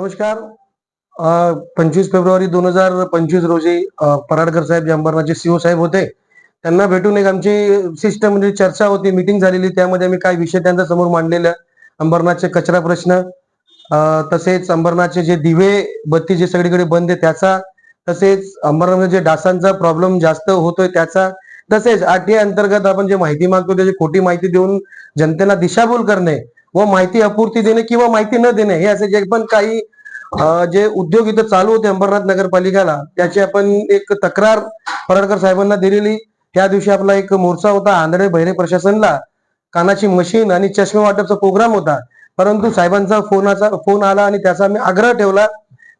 नमस्कार. पंचवीस फेब्रुवारी दोन हजार पंचवीस रोजी पराडकर साहेब जे अंबरनाथचे सीओ साहेब होते. त्यांना भेटून एक आमची सिस्टम म्हणजे चर्चा होती मिटिंग झालेली. त्यामध्ये आम्ही काय विषय त्यांच्यासमोर मांडलेला अंबरनाथचे कचरा प्रश्न तसेच अंबरनाथचे जे दिवे बत्ती जे सगळीकडे बंद आहे त्याचा तसेच अंबरनाथ जे डासांचा प्रॉब्लेम जास्त होतोय त्याचा तसेच आरटीआय अंतर्गत आपण जे माहिती मागतो त्याची खोटी माहिती देऊन जनतेला दिशाभूल करणे व माहिती अपूर्ती देणे किंवा माहिती न देणे हे असे जे पण काही जे उद्योग इथं चालू होते अंबरनाथ नगरपालिकेला त्याची आपण एक तक्रार पराडकर साहेबांना दिलेली. त्या दिवशी आपला एक मोर्चा होता आंधळे बहिरे प्रशासनला. कानाची मशीन आणि चष्मे वाटपचा प्रोग्राम होता. परंतु साहेबांचा फोनाचा फोन आला आणि त्याचा आम्ही आग्रह ठेवला.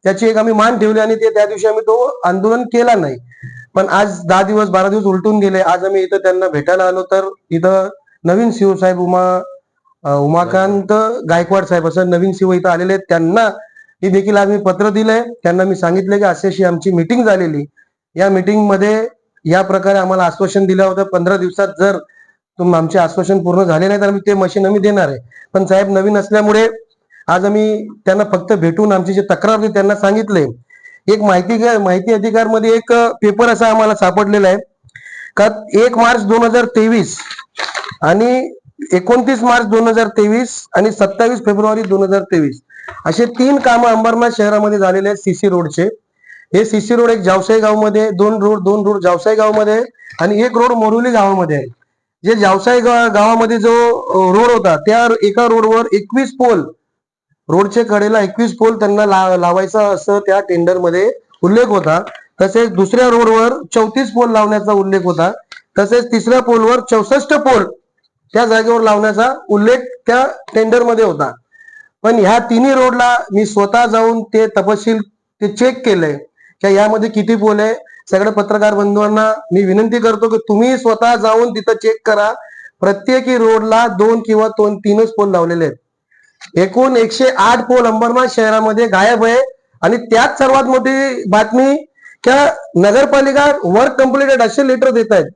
त्याची एक आम्ही मान ठेवली आणि ते त्या दिवशी आम्ही तो आंदोलन केला नाही. पण आज दहा दिवस बारा दिवस उलटून गेले. आज आम्ही इथं त्यांना भेटायला आलो तर इथं नवीन शिवसाहेब उमा उमाकांत गायकवाड साहेब असं नवीन शिव इथं आलेले आहेत. त्यांना ही देखील आज मी पत्र दिलंय. त्यांना मी सांगितलं की अशी अशी आमची मिटिंग झालेली. या मिटिंगमध्ये या प्रकारे आम्हाला आश्वासन दिलं होतं. पंधरा दिवसात जर तुम आमचे आश्वासन पूर्ण झाले नाही तर आम्ही ते मशीन आम्ही देणार आहे. पण साहेब नवीन असल्यामुळे आज आम्ही त्यांना फक्त भेटून आमची जी तक्रार होती त्यांना सांगितले. एक माहिती माहिती अधिकारमध्ये एक पेपर असा आम्हाला सापडलेला आहे. का एक मार्च दोन हजार तेवीस आणि एकोणतीस मार्च दोन हजार तेवीस आणि सत्तावीस फेब्रुवारी दोन हजार तेवीस. असे तीन कामं अंबरनाथ शहरामध्ये झालेले आहेत सीसी रोडचे. हे सीसी रोड एक जावसाई गावमध्ये दोन रोड दोन रोड जावसाई गावमध्ये आणि एक रोड मोरुली गावामध्ये आहे. जे जावसाई गाव- गावामध्ये जो रोड होता त्या एका रोडवर एकवीस पोल रोडच्या कडेला एकवीस पोल त्यांना ला- लावायचा असं त्या टेंडरमध्ये उल्लेख होता. तसेच दुसऱ्या रोडवर चौतीस पोल लावण्याचा उल्लेख होता. तसेच तिसऱ्या पोलवर चौसष्ट पोल त्या जागेवर लावण्याचा उल्लेख त्या टेंडरमध्ये होता. पण ह्या तिन्ही रोडला मी स्वतः जाऊन ते तपशील ते चेक केलंय. की यामध्ये किती पोल आहे? सगळ्या पत्रकार बंधूंना मी विनंती करतो की तुम्ही स्वतः जाऊन तिथं चेक करा. प्रत्येकी रोडला दोन किंवा दोन तीनच पोल लावलेले आहेत. एकूण एकशे आठ पोल अंबरनाथ शहरामध्ये गायब आहे. आणि त्यात सर्वात मोठी बातमी त्या नगरपालिका वर्क कम्प्लिटेड असे लेटर देत आहेत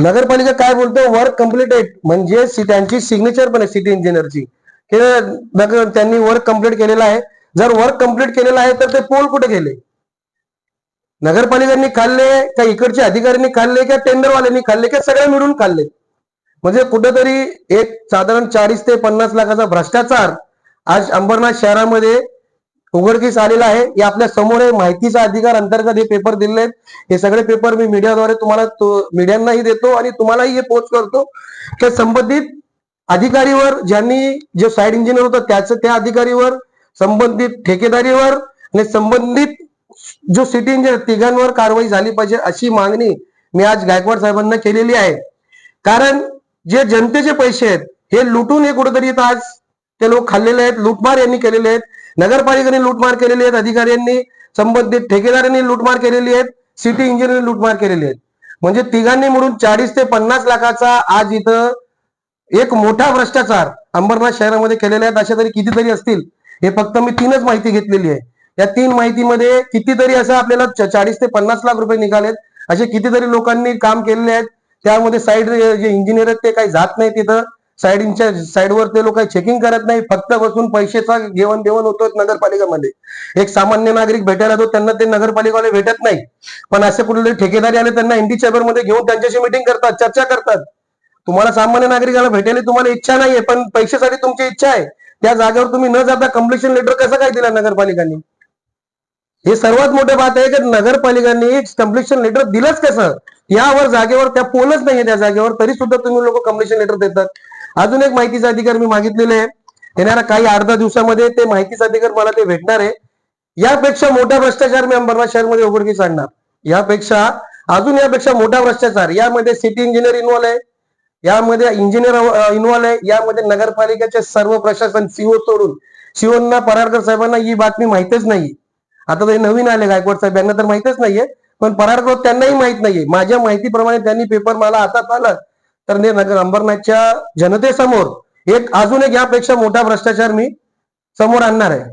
नगरपालिका काय बोलतो? वर्क कम्प्लिटेड म्हणजे त्यांची सिग्नेचर पण आहे सिटी इंजिनियरची नगर त्यांनी वर्क कंप्लीट केलेलं आहे. जर वर्क कंप्लीट केलेलं आहे तर ते पोल कुठे गेले? नगरपालिकांनी खाल्ले का इकडच्या अधिकाऱ्यांनी खाल्ले का टेंडरवाल्यांनी खाल्ले का सगळे मिळून खाल्ले? म्हणजे कुठेतरी एक साधारण चाळीस ते पन्नास लाखाचा भ्रष्टाचार आज अंबरनाथ शहरामध्ये उघडकीस आलेला आहे. हे आपल्यासमोर आहे. माहितीचा अधिकार अंतर्गत हे पेपर दिलेले आहेत. हे सगळे पेपर मी मीडियाद्वारे तुम्हाला मीडियांनाही देतो आणि तुम्हालाही हे पोस्ट करतो. की संबंधित अधिकारीवर ज्यांनी जे साईड इंजिनियर होतं त्याचं त्या अधिकारीवर संबंधित ठेकेदारीवर आणि संबंधित जो सिटी इंजिनियर तिघांवर कारवाई झाली पाहिजे अशी मागणी मी आज गायकवाड साहेबांना केलेली आहे. कारण जे जनतेचे पैसे आहेत हे लुटून हे कुठेतरी आज ते लोक खाल्लेले आहेत. लुटमार यांनी केलेले आहेत. नगरपालिकेने लूटमार केलेली आहेत अधिकाऱ्यांनी संबंधित ठेकेदारांनी लुटमार केलेली आहेत सिटी इंजिनियरने लुटमार केलेली आहेत. म्हणजे तिघांनी मिळून चाळीस ते पन्नास लाखाचा आज इथं एक मोठा भ्रष्टाचार अंबरनाथ शहरामध्ये केलेले आहेत अशा तरी कितीतरी असतील हे फक्त मी तीनच माहिती घेतलेली आहे. या तीन माहितीमध्ये कितीतरी असं आपल्याला चाळीस ते पन्नास लाख रुपये निघालेत असे कितीतरी लोकांनी काम केलेले आहेत. त्यामध्ये साईड जे इंजिनियर आहेत ते काही जात नाही तिथं साईडच्या साईडवर ते लोक चेकिंग करत नाही. फक्त बसून पैशाचा घेऊन देऊन होतो नगरपालिकामध्ये. एक सामान्य नागरिक भेटायला तो त्यांना ते नगरपालिकाला भेटत नाही. पण असे कुठले ठेकेदारी आले त्यांना एनडी चेंबरमध्ये घेऊन त्यांच्याशी मिटिंग करतात चर्चा करतात. तुम्हाला सामान्य नागरिकाला भेटायला तुम्हाला इच्छा नाहीये पण पैशासाठी तुमची इच्छा आहे. त्या जागेवर तुम्ही न जाता कम्प्लिशन लेटर कसं काय दिला नगरपालिकांनी? हे सर्वात मोठे बात आहे की नगरपालिकांनी कम्प्लिशन लेटर दिलंच कसं? यावर जागेवर त्या पोलच नाहीये त्या जागेवर तरी सुद्धा तुम्ही लोक कम्प्लिशन लेटर देतात. अजून एक माहितीचा अधिकार मी मागितलेले आहे. येणाऱ्या काही अर्धा दिवसामध्ये ते माहितीचा अधिकार मला ते भेटणार आहे. यापेक्षा मोठा भ्रष्टाचार मी अंबरनाथ शहरमध्ये उघडकीस आणणार. यापेक्षा अजून यापेक्षा मोठा भ्रष्टाचार. यामध्ये सिटी इंजिनियर इन्व्हॉल्व आहे. यामध्ये इंजिनियर इन्व्हॉल्व आहे. यामध्ये नगरपालिकेचे सर्व प्रशासन सीओ सोडून सीओना पराडकर साहेबांना ही बातमी माहितच नाही आता ते नवीन आले गायकवाड साहेब. यांना तर माहितच नाहीये. पण पराडकर त्यांनाही माहीत नाहीये. माझ्या माहितीप्रमाणे त्यांनी पेपर मला हातात आलं. तर नगर अंबरनाथच्या जनतेसमोर एक अजून एक यापेक्षा मोठा भ्रष्टाचार मी समोर आणणार आहे.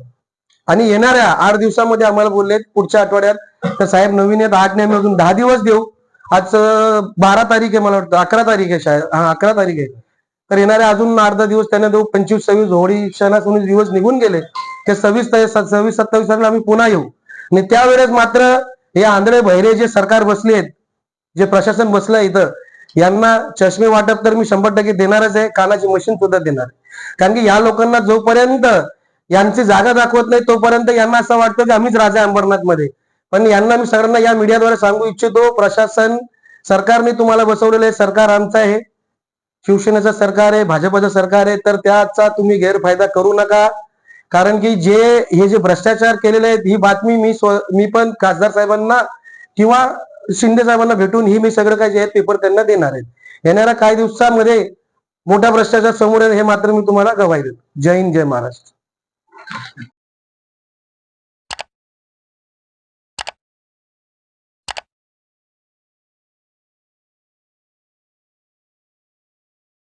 आणि येणाऱ्या आठ दिवसामध्ये आम्हाला बोललेत पुढच्या आठवड्यात तर साहेब नवीन आहेत आठ नाही आम्ही अजून दहा दिवस देऊ. आज बारा तारीख आहे मला वाटतं अकरा तारीख आहे शाळेत. हा अकरा तारीख आहे. तर येणारे अजून अर्धा दिवस त्यांना देऊ. पंचवीस सव्वीस होळी सणासुनी दिवस निघून गेले. ते सव्वीस सव्वीस सत्तावीस तारखेला आम्ही पुन्हा येऊ. आणि त्यावेळेस मात्र हे आंधळे बहिरे जे सरकार बसले आहेत जे प्रशासन बसलं इथं यांना चष्मे वाटप तर मी शंभर टक्के देणारच आहे कानाची मशीन सुद्धा देणार कारण की या लोकांना जोपर्यंत यांची जागा दाखवत नाही तोपर्यंत यांना असं वाटतं की आम्हीच राजा अंबरनाथमध्ये पण यांना मी सगळ्यांना या मीडियाद्वारे सांगू इच्छितो प्रशासन सरकारने तुम्हाला बसवलेलं आहे सरकार आमचं आहे. शिवसेनेचं सरकार आहे भाजपचं सरकार आहे तर त्याचा तुम्ही गैरफायदा करू नका. कारण की जे हे जे भ्रष्टाचार केलेले आहेत ही बातमी मी स्व- मी पण खासदार साहेबांना किंवा शिंदे साहेबांना भेटून ही मी सगळं काय जे आहे पेपर त्यांना देणार आहेत. येणाऱ्या काही दिवसामध्ये मोठा भ्रष्टाचार समोर येईल हे मात्र मी तुम्हाला गवाही देतो. जय हिंद जय महाराष्ट्र.